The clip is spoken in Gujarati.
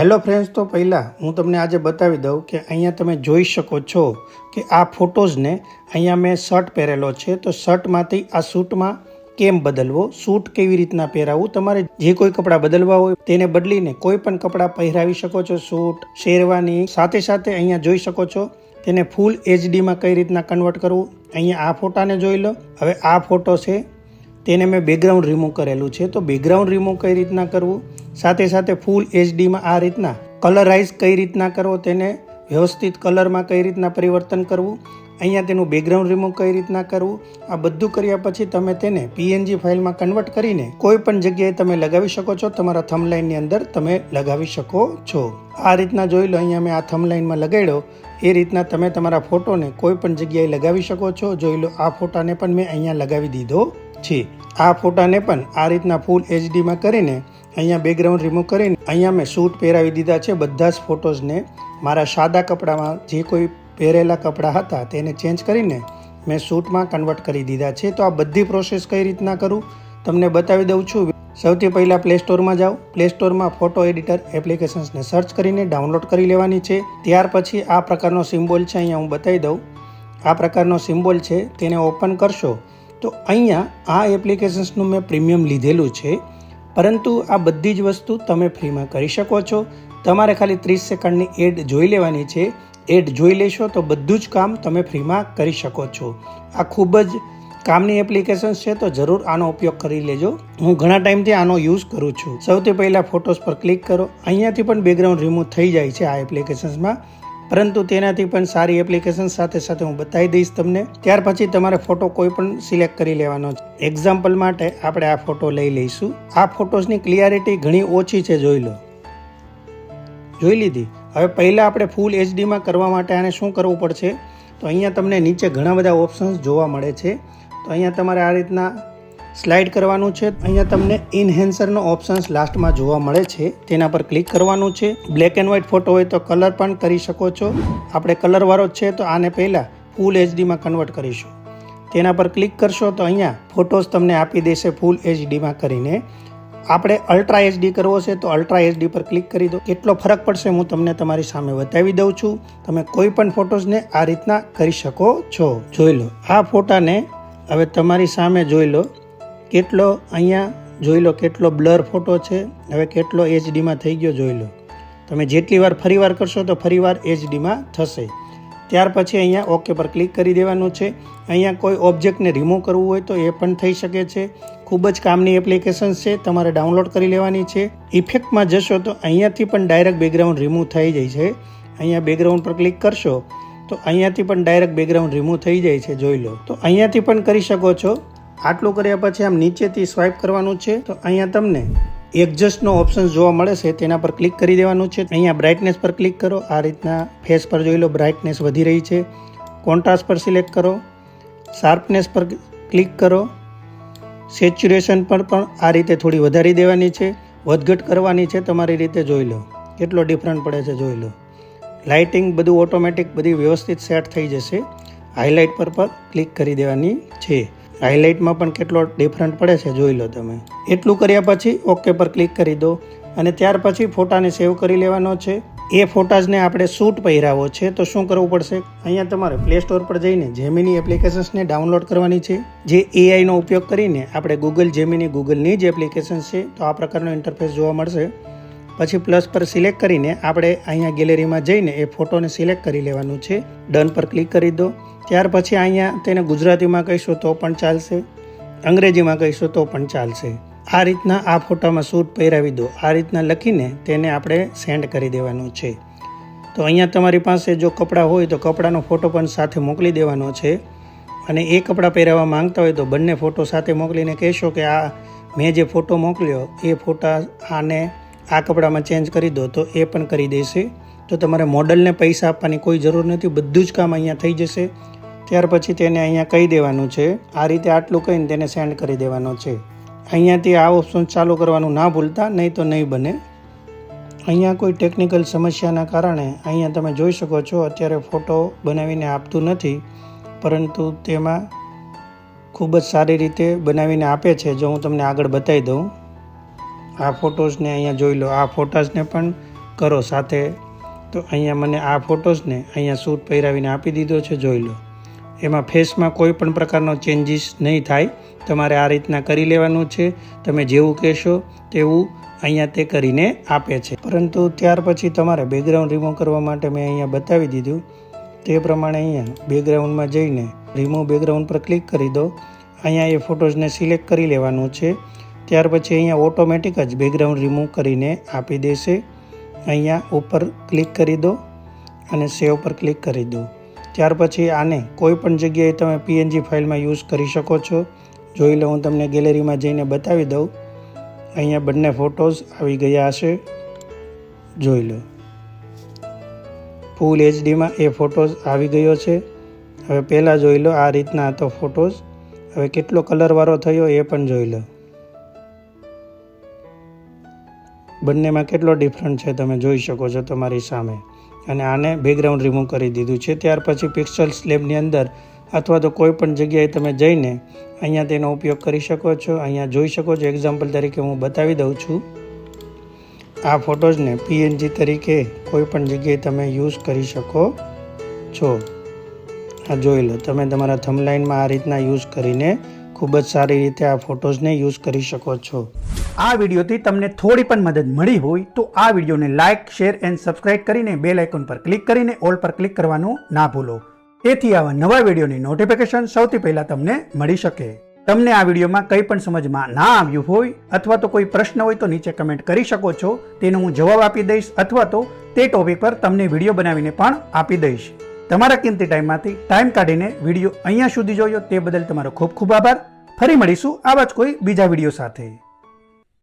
હેલો ફ્રેન્ડ્સ તો પહેલાં હું તમને આજે બતાવી દઉં કે અહીંયા તમે જોઈ શકો છો કે આ ફોટોઝને અહીંયા મેં શર્ટ પહેરેલો છે. તો શર્ટમાંથી આ સૂટમાં કેમ બદલવો? સૂટ કેવી રીતના પહેરાવવું? તમારે જે કોઈ કપડાં બદલવા હોય તેને બદલીને કોઈ પણ કપડાં પહેરાવી શકો છો. સૂટ, શેરવાની સાથે સાથે અહીંયા જોઈ શકો છો તેને ફૂલ એચડીમાં કઈ રીતના કન્વર્ટ કરવું? અહીંયા આ ફોટાને જોઈ લો. હવે આ ફોટો છે તેને મેં બેકગ્રાઉન્ડ રિમૂવ કરેલું છે. તો બેકગ્રાઉન્ડ રિમૂવ કઈ રીતના કરવું? સાથે સાથે ફૂલ એચડીમાં આ રીતના કલરાઇઝ કઈ રીતના કરવો, તેને વ્યવસ્થિત કલરમાં કઈ રીતના પરિવર્તન કરવું, અહીંયા તેનું બેકગ્રાઉન્ડ રિમૂવ કઈ રીતના કરવું, આ બધું કર્યા પછી તમે તેને પીએનજી ફાઇલમાં કન્વર્ટ કરીને કોઈ પણ જગ્યાએ તમે લગાવી શકો છો. તમારા થમલાઇનની અંદર તમે લગાવી શકો છો. આ રીતના જોઈ લો, અહીંયા મેં આ થમલાઇનમાં લગાડ્યો. એ રીતના તમે તમારા ફોટોને કોઈ પણ જગ્યાએ લગાવી શકો છો. જોઈ લો, આ ફોટાને પણ મેં અહીંયા લગાવી દીધો છે. આ ફોટાને પણ આ રીતના ફૂલ એચડીમાં કરીને અહીંયા બેકગ્રાઉન્ડ રિમૂવ કરીને અહીંયા મેં શૂટ પહેરાવી દીધા છે. બધા જ ફોટોઝને મારા સાદા કપડામાં જે કોઈ પહેરેલા કપડાં હતા તેને ચેન્જ કરીને મેં સૂટમાં કન્વર્ટ કરી દીધા છે. તો આ બધી પ્રોસેસ કઈ રીતના કરું? તમને બતાવી દઉં છું. સૌથી પહેલાં પ્લે સ્ટોરમાં જાઓ. પ્લે સ્ટોરમાં ફોટો એડિટર એપ્લિકેશન્સને સર્ચ કરીને ડાઉનલોડ કરી લેવાની છે. ત્યાર પછી આ પ્રકારનો સિમ્બોલ છે, અહીંયા હું બતાવી દઉં. આ પ્રકારનો સિમ્બોલ છે, તેને ઓપન કરશો તો અહીંયા આ એપ્લિકેશન્સનું મેં પ્રીમિયમ લીધેલું છે. પરંતુ આ બધી જ વસ્તુ તમે ફ્રીમાં કરી શકો છો. તમારે ખાલી ત્રીસ સેકન્ડની એડ જોઈ લેવાની છે. એડ જોઈ લેશો તો બધું જ કામ તમે ફ્રીમાં કરી શકો છો. આ ખૂબ જ કામની એપ્લિકેશન છે તો જરૂર આનો ઉપયોગ કરી લેજો. હું ઘણા ટાઈમથી આનો યુઝ કરું છું. સૌથી પહેલાં ફોટોસ પર ક્લિક કરો. અહીંયાથી પણ બેકગ્રાઉન્ડ રિમૂવ થઈ જાય છે આ એપ્લિકેશન્સમાં પરંતુ તેનાથી પણ સારી એપ્લિકેશન સાથે સાથે હું બતાવી દઈશ તમને. ત્યાર પછી તમારે ફોટો કોઈ પણ સિલેક્ટ કરી લેવાનો છે. એક્ઝામ્પલ માટે આપણે આ ફોટો લઈ લઈશું. આ ફોટોસની ક્લિયરિટી ઘણી ઓછી છે, જોઈ લો. જોઈ લીધી? હવે પહેલાં આપણે ફૂલ એચડીમાં કરવા માટે આને શું કરવું પડશે? તો અહીંયા તમને નીચે ઘણા બધા ઓપ્શન્સ જોવા મળે છે. તો અહીંયા તમારે આ રીતના સ્લાઇડ કરવાનું છે. અહીંયા તમને ઇનહેન્સરનો ઓપ્શન્સ લાસ્ટમાં જોવા મળે છે. તેના પર ક્લિક કરવાનું છે. બ્લેક એન્ડ વ્હાઇટ ફોટો હોય તો કલર પણ કરી શકો છો. આપણે કલરવાળો છે તો આને પહેલાં ફૂલ એચડીમાં કન્વર્ટ કરીશું. તેના પર ક્લિક કરશો તો અહીંયા ફોટોસ તમને આપી દેશે ફૂલ એચડીમાં કરીને. આપણે અલ્ટ્રા એચડી કરવો છે તો અલ્ટ્રા એચડી પર ક્લિક કરી દો. કેટલો ફરક પડશે હું તમને તમારી સામે બતાવી દઉં છું. તમે કોઈ પણ ફોટોઝને આ રીતના કરી શકો છો. જોઈ લો. આ ફોટાને હવે તમારી સામે જોઈ લો. કેટલો અહીંયા જોઈ લો કેટલો બ્લર ફોટો છે. હવે કેટલો એચડીમાં થઈ ગયો જોઈ લો. તમે જેટલી વાર ફરીવાર કરશો તો ફરીવાર એચડીમાં થશે. ત્યાર પછી અહીંયા ઓકે પર ક્લિક કરી દેવાનું છે. અહીંયા કોઈ ઓબ્જેક્ટને રિમૂવ કરવું હોય તો એ પણ થઈ શકે છે. ખૂબ જ કામની એપ્લિકેશન છે. તમારે ડાઉનલોડ કરી લેવાની છે. ઇફેક્ટમાં જશો તો અહીંયાથી પણ ડાયરેક્ટ બેકગ્રાઉન્ડ રિમૂવ થઈ જાય છે. અહીંયા બેકગ્રાઉન્ડ પર ક્લિક કરશો તો અહીંયાથી પણ ડાયરેક્ટ બેકગ્રાઉન્ડ રિમૂવ થઈ જાય છે જોઈ લો. તો અહીંયાથી પણ કરી શકો છો. આટલું કર્યા પછી આમ નીચેથી સ્વાઇપ કરવાનું છે, તો અહીંયા તમને એડજસ્ટનો ઓપ્શન જોવા મળે છે, તેના પર ક્લિક કરી દેવાનું છે. અહીંયા બ્રાઇટનેસ પર ક્લિક કરો, આ રીતના ફેસ પર જોઈ લો બ્રાઇટનેસ વધી રહી છે. કોન્ટ્રાસ્ટ પર સિલેક્ટ કરો શાર્પનેસ પર ક્લિક કરો સેચ્યુરેશન પર પણ આ રીતે થોડી વધારી દેવાની છે. વધઘટ કરવાની છે, તમારી રીતે જોઈ લો. કેટલો ડિફરન્ટ પડે છે, જોઈ લો. લાઇટિંગ બધું ઓટોમેટિક બધી વ્યવસ્થિત સેટ થઈ જશે. હાઇલાઇટ પર પણ ક્લિક કરી દેવાની છે. હાઇલાઇટમાં પણ કેટલો ડિફરન્ટ પડે છે જોઈ લો તમે. એટલું કર્યા પછી ઓકે પર ક્લિક કરી દો અને ત્યાર પછી ફોટાને સેવ કરી લેવાનો છે. એ ફોટાઝને આપણે શૂટ પહેરાવો છે તો શું કરવું પડશે? અહીંયા તમારે પ્લે સ્ટોર પર જઈને જેમિની એપ્લિકેશન્સને ડાઉનલોડ કરવાની છે. જે એઆઈનો ઉપયોગ કરીને આપણે ગૂગલ જેમિની ગૂગલની જ એપ્લિકેશન છે. તો આ પ્રકારનો ઇન્ટરફેસ જોવા મળશે. પછી પ્લસ પર સિલેક્ટ કરીને આપણે અહીંયા ગેલેરીમાં જઈને એ ફોટોને સિલેક્ટ કરી લેવાનું છે. ડન પર ક્લિક કરી દો. ત્યાર પછી અહીંયા તેને ગુજરાતીમાં કહીશું તો પણ ચાલશે. અંગ્રેજીમાં કહીશું તો પણ ચાલશે. આ રીતના આ ફોટામાં સૂટ પહેરાવી દો. આ રીતના લખીને તેને આપણે સેન્ડ કરી દેવાનું છે. તો અહીંયા તમારી પાસે જો કપડાં હોય તો કપડાનો ફોટો પણ સાથે મોકલી દેવાનો છે. અને એ કપડાં પહેરાવવા માંગતા હોય તો બંને ફોટો સાથે મોકલીને કહેશો કે આ મેં જે ફોટો મોકલ્યો એ ફોટા આને આ કપડામાં ચેન્જ કરી દો તો એ પણ કરી દેશે. તો તમારે મોડલને પૈસા આપવાની કોઈ જરૂર નથી, બધું જ કામ અહીંયા થઈ જશે. ત્યાર પછી તેને અહીંયા કહી દેવાનું છે, આ રીતે આટલું કહીને તેને સેન્ડ કરી દેવાનો છે. અહીંયાથી આ ઓપ્શન ચાલુ કરવાનું ના ભૂલતા, નહીં તો નહીં બને. અહીંયા કોઈ ટેકનિકલ સમસ્યાના કારણે અહીંયા તમે જોઈ શકો છો, અત્યારે ફોટો બનાવીને આપતું નથી, પરંતુ તેમાં ખૂબ જ સારી રીતે બનાવીને આપે છે. જો હું તમને આગળ બતાવી દઉં. આ ફોટોઝને અહીંયા જોઈ લો. આ ફોટોઝને પણ કરો સાથે. તો અહીંયા મને આ ફોટોસને અહીંયા સૂટ પહેરાવીને આપી દીધો છે, જોઈ લો. એમાં ફેસમાં કોઈ પણ પ્રકારનો ચેન્જીસ નહીં થાય. તમારે આ રીતના કરી લેવાનું છે. તમે જેવું કહેશો તેવું અહીંયા તે કરીને આપે છે. પરંતુ ત્યાર પછી તમારે બેકગ્રાઉન્ડ રિમૂવ કરવા માટે મેં અહીંયા બતાવી દીધું. તે પ્રમાણે અહીંયા બેકગ્રાઉન્ડમાં જઈને રિમૂવ બેકગ્રાઉન્ડ પર ક્લિક કરી દો. અહીંયા એ ફોટોઝને સિલેક્ટ કરી લેવાનું છે. ત્યાર પછી અહીંયા ઓટોમેટિક જ બેકગ્રાઉન્ડ રિમૂવ કરીને આપી દેશે. અહીંયા ઉપર ક્લિક કરી દો અને સેવ પર ક્લિક કરી દો. ત્યાર પછી આને કોઈ પણ જગ્યાએ તમે પીએનજી ફાઇલમાં યુઝ કરી શકો છો. જોઈ લો હું તમને ગેલેરીમાં જઈને બતાવી દઉં. અહીંયા બંને ફોટોઝ આવી ગયા હશે. જોઈ લો. ફૂલ એચડીમાં એ ફોટોઝ આવી ગયો છે. હવે પહેલાં જોઈ લો આ રીતના હતો ફોટોઝ હવે કેટલો કલરવાળો થયો એ પણ જોઈ લો. બંનેમાં કેટલો ડિફરન્ટ છે તમે જોઈ શકો છો તમારી સામે. અને આને બેકગ્રાઉન્ડ રિમૂવ કરી દીધું છે. ત્યાર પછી પિક્સલ સ્લેબની અંદર અથવા તો કોઈ પણ જગ્યાએ તમે જઈને અહીંયા તેનો ઉપયોગ કરી શકો છો. અહીંયા જોઈ શકો છો એક્ઝામ્પલ તરીકે હું બતાવી દઉં છું. આ ફોટોઝને પીએનજી તરીકે કોઈ પણ જગ્યાએ તમે યુઝ કરી શકો છો. આ જોઈ લો, તમે તમારા થમલાઇનમાં આ રીતના યુઝ કરીને ખૂબ જ સારી રીતે આ ફોટોઝને યુઝ કરી શકો છો. આ વિડીયોથી તમને થોડી પણ મદદ મળી હોય તો આ વિડીયોને લાઇક શેર એન્ડ સબસ્ક્રાઇબ કરીને બેલ આઇકોન પર ક્લિક કરીને ઓલ પર ક્લિક કરવાનું ના ભૂલો. એથી આવા નવા વિડીયોની નોટિફિકેશન સૌથી પહેલા તમને મળી શકે. તમને આ વિડીયોમાં કંઈ પણ સમજમાં ના આવ્યું હોય અથવા તો કોઈ પ્રશ્ન હોય તો નીચે કમેન્ટ કરી શકો છો, તેનો હું જવાબ આપી દઈશ અથવા તો તે ટોપિક પર તમને વીડિયો બનાવીને પણ આપી દઈશ. તમારા કિંમતી ટાઈમમાંથી ટાઈમ કાઢીને વીડિયો અહીંયા સુધી જોયો તે બદલ તમારો ખૂબ ખૂબ આભાર. ફરી મળીશું આવા જ કોઈ બીજા વીડિયો સાથે.